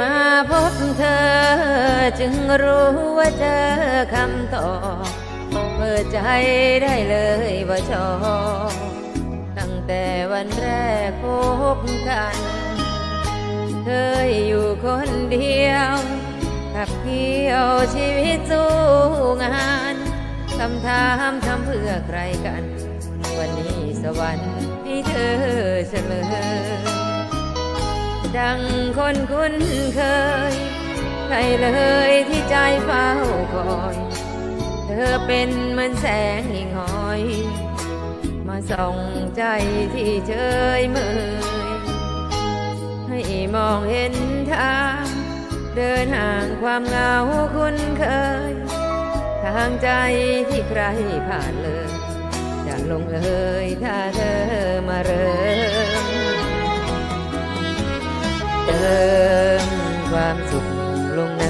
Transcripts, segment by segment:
มาพบเธอ จึงรู้ว่าเจอคำตอบเปิดใจได้เลยว่าชอบตั้งแต่วันแรกพบกัน เคยอยู่คนเดียวขับเคี่ยวชีวิตสู้งานคำถามทำเพื่อใครกัน วันนี้สวรรค์ที่เธอเฉลย ดังคนคุ้นเคย ใครเลยที่ใจเฝ้าคอย เธอเป็นเหมือนแสงหิ่งหอย มาส่องใจที่เฉยเมยให้มองเห็นทางเดินห่างความเหงาคุ้นเคย ทางใจที่ใครผ่านเลยจะลงเอยถ้าเธอมาเริ่ม เติมความสุขลงใน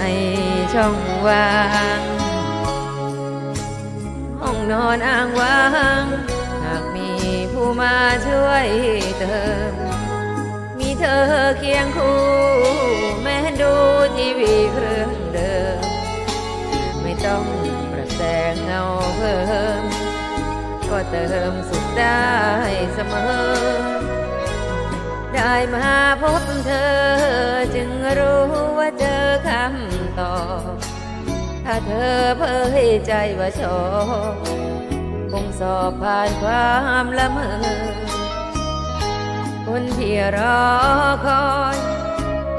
ช่องว่างห้องนอนอ้างว้าง หากมีผู้มาช่วยเติม มีเธอเคียงคู่ แม้ดูทีวีเครื่องเดิม ไม่ต้องประแสงเงาเพิ่ม ก็เติมสุขได้เสมอ ได้มาพบ เธอจึงรู้ว่าเจอคำตอบ ถ้าเธอเผยใจว่าชอบคงสอบผ่านความละเมอคนที่รอคอย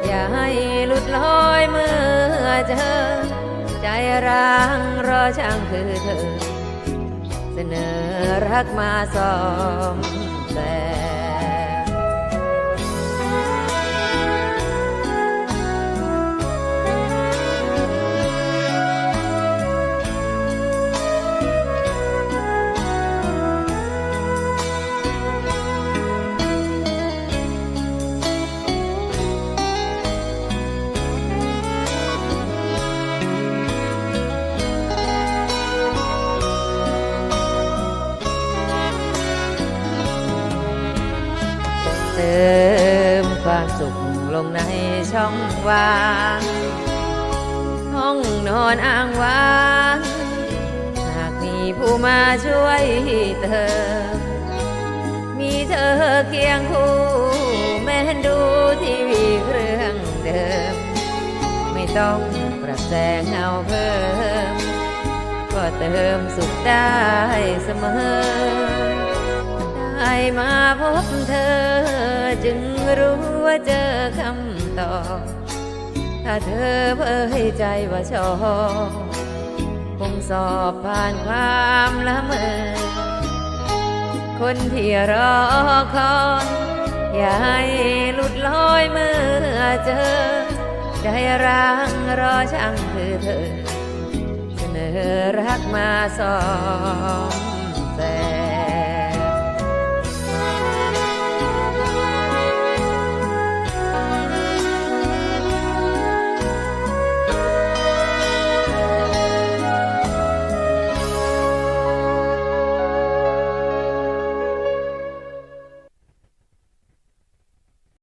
อย่าให้หลุดลอยเมื่อเจอ ใจร้างรอช่างคือเธอ เสนอรักมาสอมแต่ ติมความสุขลงในช่องว่างห้องนอนอ้างว้างหากมีผู้มาช่วยเติมมีเธอเคียงคู่แม้นดูทีวีเครื่องเดิม ไม่ต้องปรับแสงเงาเพิ่ม ก็เติมสุขได้เสมอ มาพบเธอ จึงรู้ว่าเจอคำตอบ ถ้าเธอเผยใจว่าชอบคงสอบผ่านความละเมอ คนที่รอคอยอย่าให้หลุดลอยเมื่อเจอ ใจร้างรอช่างคือเธอ เสนอรักมาสอง